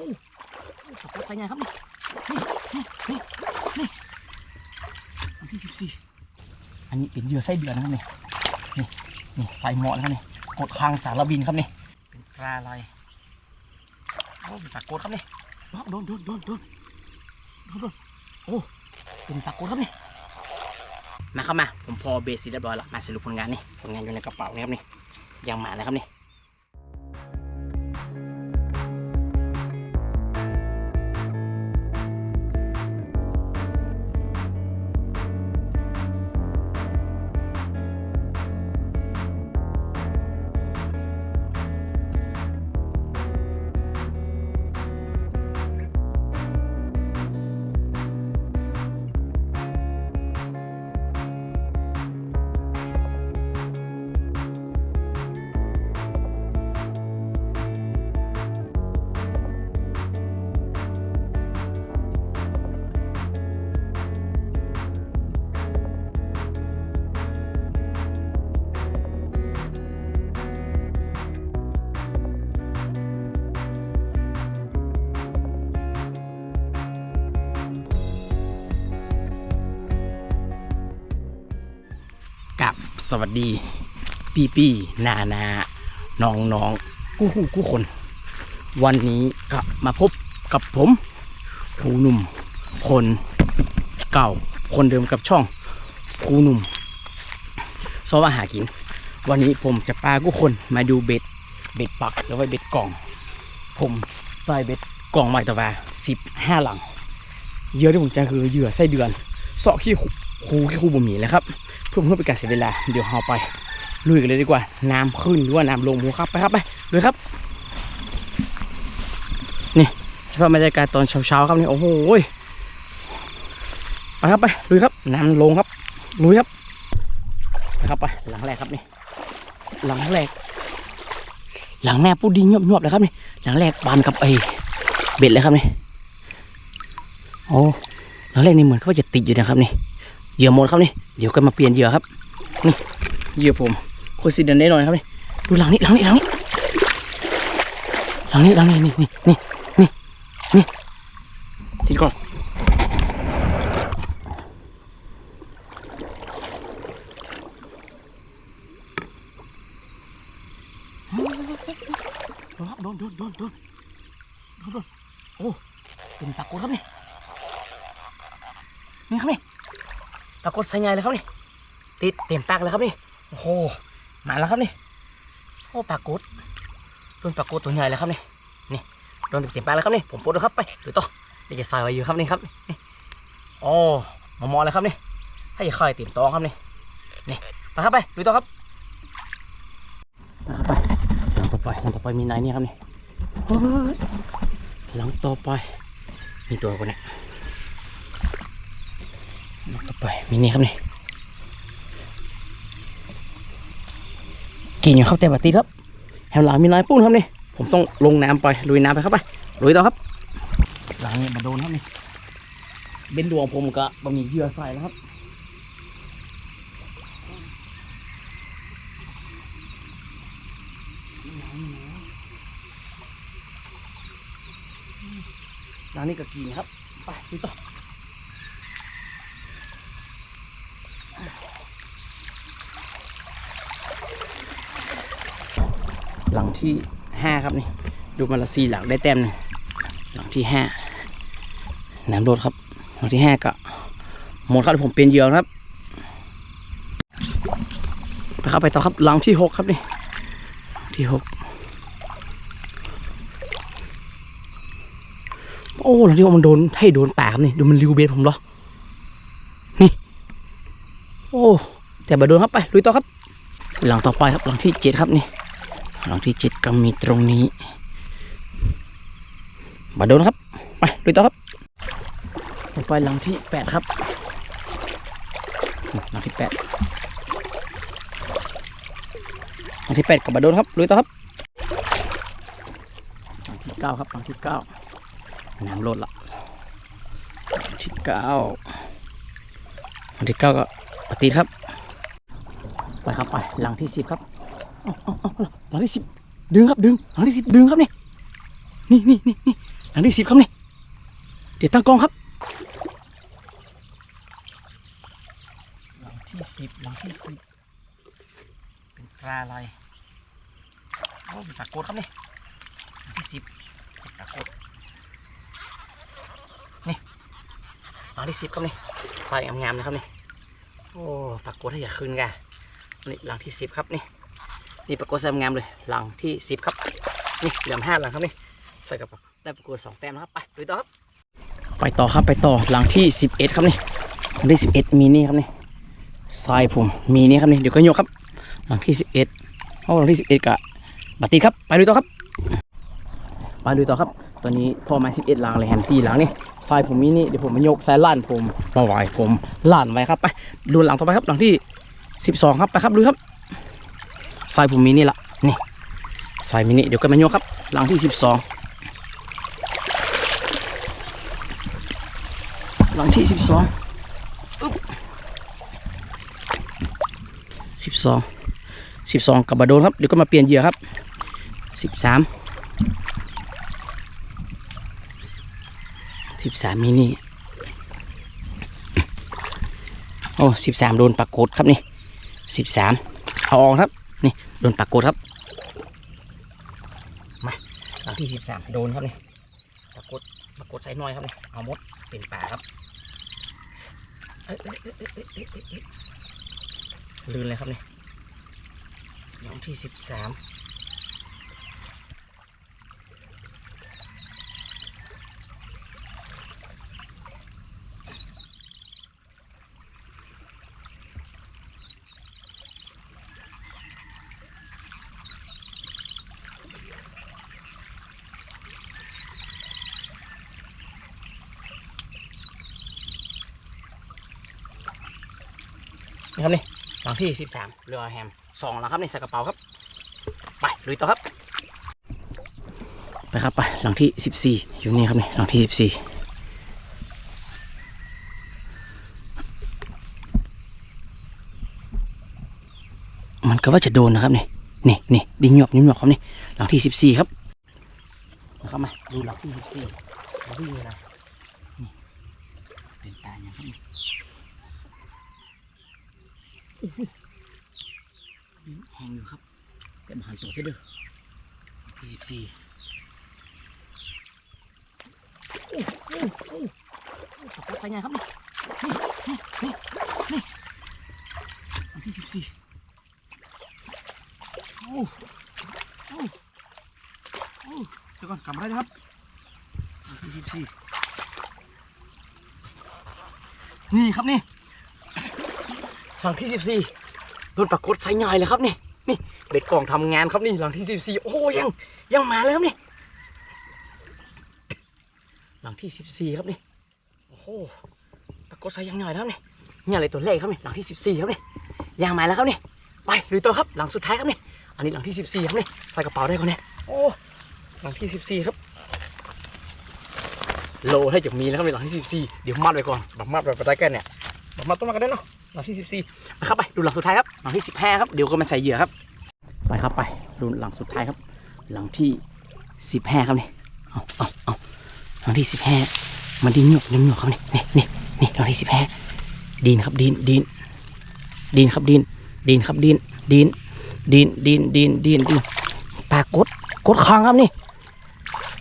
อ้ปรากใส่ไงครับนี่นี่นี่นี่อันที่สิบสี่อันนี้เป็นเหยื่อไส้เดือนนะครับนี่นี่นี่ใส่หมอนครับนี่กดคางสารบินครับนี่เป็นปลาอะไรโอ้เป็นปลากดครับนี่โดนโดนโดนโดนโดนโดนโอ้เป็นปลากดครับนี่มาครับมา ผมพอเบสเสร็จเรียบร้อยแล้วมาสรุปผลงานนี่ผลงานอยู่ในกระเป๋านี่ครับนี่ยังมาแล้วครับนี่ สวัสดี พี่พี่นานาน้องน้องกู้หูกู้คน วันนี้ก็มาพบกับผมครูหนุ่ม คนเก่าคนเดิมกับช่องครูหนุ่มซอว่าหากิน วันนี้ผมจะพากู้คนมาดูเบ็ดเบ็ดปักหรือว่าเบ็ดกล่อง ผมใส่เบ็ดกล่องใหม่ตัวว่าสิบห้าหลังเหยื่อที่ผมจะคือเหยื่อไส้เดือนเสาะขี้ คูขี้คูบ่มีแล้วครับเพื่อเพื่อเป็นการเสียเวลาเดี๋ยวเราไปลุยกันเลยดีกว่า น้ำขึ้นหรือว่าน้ำลงหมูครับไปครับไปเลยครับนี่สภาพบรรยากาศตอนเช้าๆครับนี่โอ้โหไปครับไปลุยครับน้ำลงครับลุยครับไปครับไปหลังแรกครับนี่หลังแรก หลังแม่ปูดิ้งยบๆเลยครับนี่หลังแรกบานกับไอเบ็ดเลยครับนี่โอ้หลังแรกนี่เหมือนเขาจะติดอยู่นะครับนี่ เหยื่อหมดครับนี่เดี๋ยวก็มาเปลี่ยนเหยื่อครับนี่เหยื่อผมโคตรสิเดินได้หน่อยครับนี่ดูหลังนี้หลังนี้หลังนี้หลังนี้หลังนี้นี่นี่นี่นี่นี่ติดก่อนโดนโดนโดนโดนโดนโดนโอ้เป็นตะโกนครับนี่นี่ครับนี่ ปรากฏใส่ไงเลยครับนี่ติดเต็มปากเลยครับนี่โอ้โหมาแล้วครับนี่โอ้ปรากฏโดนปรากฏตัวใหญ่เลยครับนี่นี่โดนเต็มปากเลยครับนี่ผมปลดแล้วครับไปดูต่อเดี๋ยวจะใส่ไว้อยู่ครับนี่ครับนี่โอ้มามอเลยครับนี่ให้ค่อยเต็มตองครับนี่นี่ไปครับไปดูต่อครับไปครับไปหลังต่อไปหลังต่อไปมีไหนนี่ครับนี่หลังต่อไปมีตัวคนนี้น ต่อไปมีนี่ครับนี่กินอยู่ครับแต่บัดตีครับแถวหลังมีน้อยปุ้นครับนี่ผมต้องลงน้ำไปลุยน้ำไปครับไปลุยต่อครับ หลังเนี่ยมาโดนครับนี่เบนดวงผมก็บะหมี่เยื่อใส่แล้วครับหลังนี้ก็กินครับ ไปลุยต่อ หลังที่ห้าครับนี่ ดูมาละสี่หลังได้แต้มหนึ่งหลังที่ห้าน้ำโดดครับ หลังที่ห้าก็หมดครับผมเปลี่ยนเยือครับไปครับไปต่อครับหลังที่หกครับนี่ที่หกโอ้หลังที่หกมันโดนให้โดนปากนี่ดูมันริวเบสผมเหรอนี่โอ้แต่มาโดนครับไปลุยต่อครับ หลังต่อไปครับหลังที่เจ็ดครับนี่ หลังที่เจ็ดก็มีตรงนี้ มาโดนครับ ไปดูต่อครับไปหลังที่แปดครับ หลังที่แปดหลังที่แปดกับมาโดนครับลุยต่อครับ หลังที่เก้าครับ หลังที่เก้าน้ำลดละหลังที่เก้าหลังที่เก้าก็ปฏิครับ ไปครับไป หลังที่สิบครับ หลังที่สิบดึงครับดึงหลังที่สิบดึงครับนี่นี่นี่นี่นี่หลังที่สิบครับนี่เดี๋ยวตั้งกล้องครับ หลังที่สิบหลังที่สิบเป็นปลาอะไรโอ้เป็นปลากดครับนี่หลังที่สิบเป็นปลากดนี่หลังที่สิบครับนี่ใส่งามๆนะครับนี่โอ้ปลากดให้อย่าคืนกันนี่หลังที่สิบครับนี่ นี่ปลากดใส่งามเลยหลังที่สิบครับ นี่เหลือมห้าหลังครับนี่ใส่กระเป๋าได้ปลากดสองแต้มนะครับไปดูต่อครับ ไปต่อครับไปต่อหลังที่สิบเอ็ดครับนี่หลังที่สิบเอ็ดมีนี่ครับนี่ทรายผมมีนี่ครับนี่เดี๋ยวก็ยกครับ หลังที่สิบเอ็ดเพราะหลังที่สิบเอ็ดกะบัตรตีครับไปดูต่อครับไปดูต่อครับ ตอนนี้พอมาสิบเอ็ดหลังเลยแฮมซี่หลังนี่ทรายผมมีนี่เดี๋ยวผมมายกทรายล้านผมมาไหวผมล้านไว้ครับไปดูหลังต่อไปครับหลังที่สิบสองครับไปครับดูครับ ทรายผมมีนี่ละนี่ทรายมินิเดี๋ยวก็มายครับหลังที่สิบสองหลังที่สิบสองสิบสองสิบสองกับบาโดนครับเดี๋ยวก็มาเปลี่ยนเหยื่อครับสิบสามสิบสามมินิโอ้สิบสามโดนปรากฏครับนี่สิบสามเอาออกครับ นี่โดนปากโกดครับ มาลังที่สิบสามโดนครับนี่ปากโกดปากโกดใส่น้อยครับนี่เอามดเป็นป่าครับลื่นเลยครับนี่หลังที่สิบสาม ครับนี่หลังที่สิบสามเรือแฮมสองแล้วครับนี่ใส่กระเป๋าครับ ไปลุยต่อครับ ไปครับไปหลังที่สิบสี่อยู่นี่ครับนี่หลังที่สิบสี่มันก็ว่าจะโดนนะครับนี่นี่นี่ดิงหยอบดิงหยอบครับนี่หลังที่สิบสี่ครับนะครับมาดูหลังที่สิบสี่เราวิ่งเลยนะนี่เป็นตาอย่างครับนี่ แห้งอยู่ครับแต่มาหันตัวเท่เด้อที่สิบสี่โอ้โอ้โอ้โอ้ปรากใส่ไงครับนี่นี่นี่นี่อันที่สิบสี่โอ้โอ้โอ้เดี๋ยวก่อนกลับมาได้ครับอันที่สิบสี่นี่ครับนี่ หลังที่สิบสี่โดนปรากฏไซใหญ่เลยครับนี่นี่เบ็ดกล่องทำงานครับนี่หลังที่สิบสี่โอ้ยังยังมาแล้วครับนี่หลังที่สิบสี่ครับนี่โอ้โหปรากฏไซยังใหญ่แล้วนี่นี่อะไรตัวเลขครับนี่หลังที่สิบสี่ครับนี่ยังมาแล้วครับนี่ไปลุยต่อครับหลังสุดท้ายครับนี่อันนี้หลังที่สิบสี่ครับนี่ใส่กระเป๋าได้ก่อนเนี่ยโอ้หลังที่สิบสี่ครับโลให้จะมีนะครับในหลังที่สิบสี่เดี๋ยวมัดไว้ก่อนแบบมัดไว้ไปได้แก่เนี่ยแบบมัดต้นมากันได้เนาะ หลังที่สิบสี่นะครับไปดูหลังสุดท้ายครับหลังที่สิบห้าครับเดี๋ยวก็มาใส่เหยื่อครับ ไปครับไปดูหลังสุดท้ายครับ หลังที่สิบห้าครับนี่เอาเอาเอาหลังที่สิบห้ามันดินหยกดินหยกครับนี่นี่นี่นี่หลังที่สิบห้าดินครับดินดินดินครับดินดินครับดินดินดินดินดินดินดินปลากดกดคางครับนี่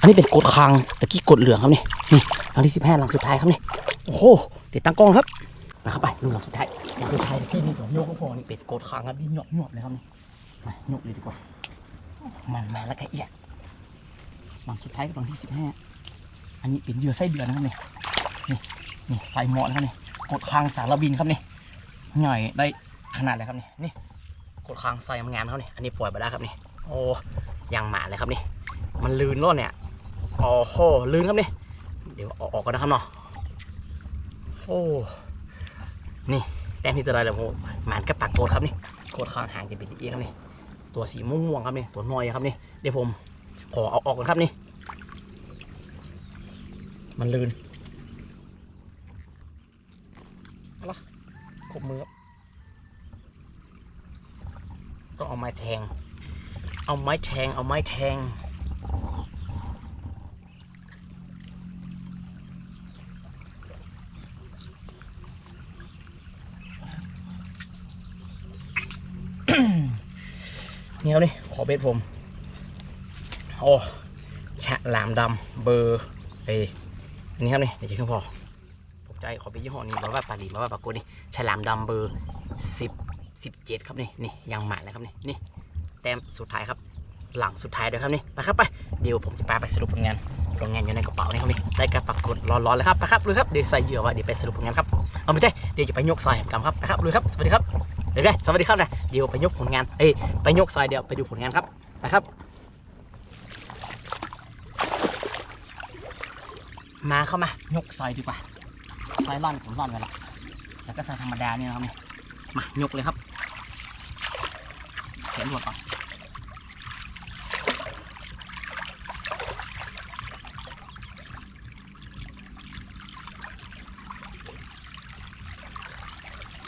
อันนี้เป็นกดคางตะกี้กดเหลืองครับนี่นี่หลังที่สิบห้าหลังสุดท้ายครับนี่โอ้โหเดี๋ยวตั้งกล้องครับไปครับไปดูหลังสุดท้าย หลังสุดท้ายที่นี่ตัวโยกก็พอนี่เป็ดโกดขางครับนี่หยอบหยอบเลยครับนี่มาหยกเลยดีกว่า มันมาแล้วก็เอียดหลังสุดท้ายก็หลังที่สิบห้าอันนี้เป็นเหยื่อไส้เดือนนะครับนี่นี่นี่ใส่หมอนะครับนี่กดคางสารบินครับนี่ใหญ่ได้ขนาดเลยครับนี่นี่กดคางใส่งามครับนี่อันนี้ปล่อยไปได้ครับนี่โอ้ยังหมาเลยครับนี่มันลื่นรอดเนี่ยโอ้โหลื่นครับนี่เดี๋ยวออกก่อนนะครับเนาะโอ้นี่ ต้มที่ตัวอะไรล่ะโมหมานกับปากโกดครับนี่โกดข้างหางจะเป็นเอียงครับนี่ตัวสีม่วงครับนี่ตัวน้อยครับนี่เดี๋ยวผมขอเอาออกก่อนครับนี่ มันลื่นอาละขบมือครับต้องเอาไม้แทง เอาไม้แทง เอาไม้แทง นี่ครับนี่ขอเบ็ดผม โอ้ฉะลามดำเบอร์เออันนี้ครับนี่เดี๋ยวจะขึ้นพอตกใจขอเป็นยี่ห้อนี้มาว่าปาลีมาว่าปากกนี่ฉลามดำเบอร์สิบสิบเจ็ดครับนี่นี่ยังหมาเลยครับนี่นี่แต้มสุดท้ายครับ หลังสุดท้ายเดี๋ยวครับนี่ไปครับไปเดี๋ยวผมจะพาไปสรุปผลงานผลงานอยู่ในกระเป๋านี่ครับนี่ได้การปรากฏร้อนๆเลยครับไปครับเลยครับเดี๋ยวใส่เหยื่อไว้เดี๋ยวไปสรุปผลงานครับเอาไม่ใช่เดี๋ยวจะไปยกทรายแห่งกรรมครับไปครับเลยครับสวัสดีครับ ดี๋ยวได้สวัสดีครับนะเดี๋ยวไปยกผลงานเอ้ยไปยกซอยเดี๋ยวไปดูผลงานครับไปครับ มาเข้ามายกซอยดีกว่าซอยร่อนผมร่อนไปและแล้วก็ซอยธรรมดาเนี่ยนะครับนี่มายกเลยครับเขียนหัวก่อน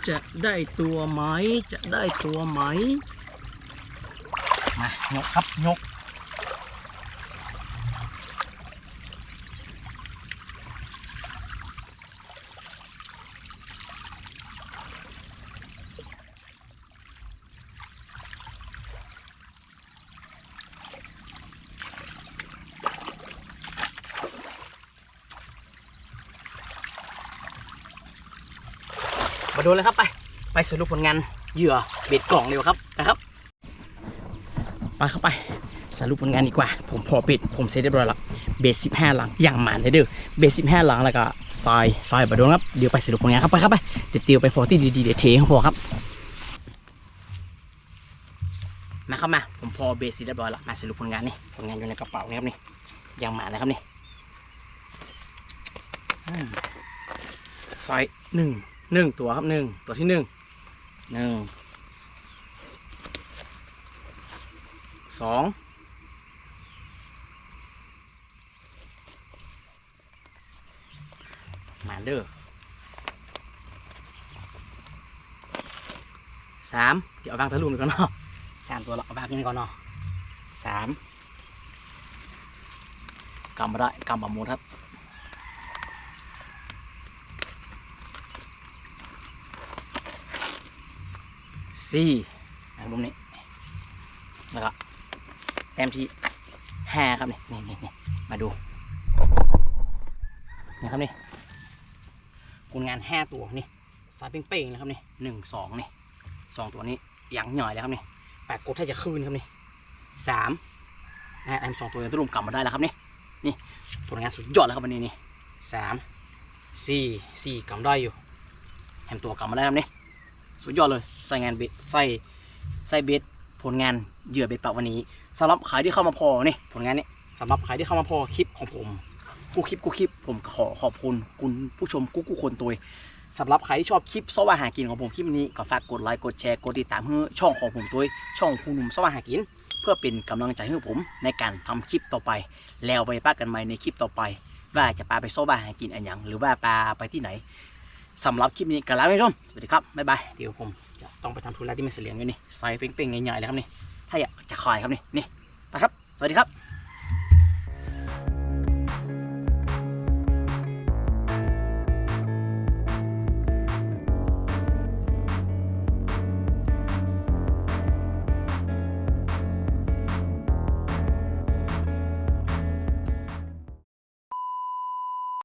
จะได้ตัวไหม จะได้ตัวไหมมายกครับยก มาดูเลยครับไป ไปสรุปผลงานเหยื่อเบ็ดกล่องเร็วครับนะครับ ไปเข้าไปสรุปผลงานดีกว่า ผมพอเบ็ดผมเสร็จเรียบร้อยแล้วเบ็ดสิบห้าหลังอย่างหมันเลยเด้อเบ็ดสิบห้าหลังแล้วก็ซอยซอยบาโดนครับเดี๋ยวไปสรุปผลงานครับไปครับไปเดี๋ยวตียวไปพอที่ดีๆเดี๋ยวเทให้พอครับมาเข้ามาผมพอเบสเสร็จเรียบร้อยแล้วมาสรุปผลงานนี่ผลงานอยู่ในกระเป๋านี่ครับนี่อย่างหมาเลยครับนี่ซอยหนึ่ง หนึ่งตัวครับหนึ่งตัวที่หนึ่งหนึ่งสองมาเด้อสามเดี๋ยวเอาวางทะลุไปก่อนเนาะสามตัวละเอาวางกันก่อนเนาะสามกำมาได้กำบะมูดครับ สี่อันมุมนี้แล้วก็แต้มที่ห้าครับนี่นี่นี่นี่มาดูนี่ครับนี่ผลงานห้าตัวนี่สายเป้งๆนะครับนี่หนึ่งสองนี่สองตัวนี้ยังหน่อยแล้วครับนี่แปดกดถ้าจะขึ้นครับนี่สามอ่าอันสองตัวนี้ต้องรวมกลับมาได้แล้วครับนี่นี่ผลงานสุดยอดแล้วครับวันนี้นี่สามสี่สี่กำได้อยู่แถมตัวกลับมาได้ครับนี่ สุดยอดเลยใส่งานเบ็ดใส่ใส่เบ็ดผลงานเหยื่อเบ็ดปะวันนี้สำหรับใครที่เข้ามาพอนี่ผลงานนี้สำหรับใครที่เข้ามาพอคลิปของผมกูคลิปกูคลิปผมขอขอบคุณคุณผู้ชมกูกูคนตัวสำหรับใครที่ชอบคลิปซอวาหากินของผมคลิปนี้ก็ฝากกดไลค์กดแชร์กดติดตามเพื่อช่องของผมตัวช่องคุณหนุ่มซอวาหากิน เพื่อเป็นกำลังใจให้ผมในการทำคลิปต่อไป แล้วไปป้ากันใหม่ในคลิปต่อไป ว่าจะปาไปซอวาหากินอันยังหรือว่าปาไปที่ไหน สำหรับคลิปนี้กันแล้วท่านผู้ชมสวัสดีครับบ๊ายบายเดี๋ยวผมจะต้องไปทำธุระที่ไม่เสียเหลียงด้วยนี่ใส่เป้งๆใหญ่ๆเลยครับนี่ถ้าอยากจะขายครับนี่นี่ไปครับ สวัสดีครับ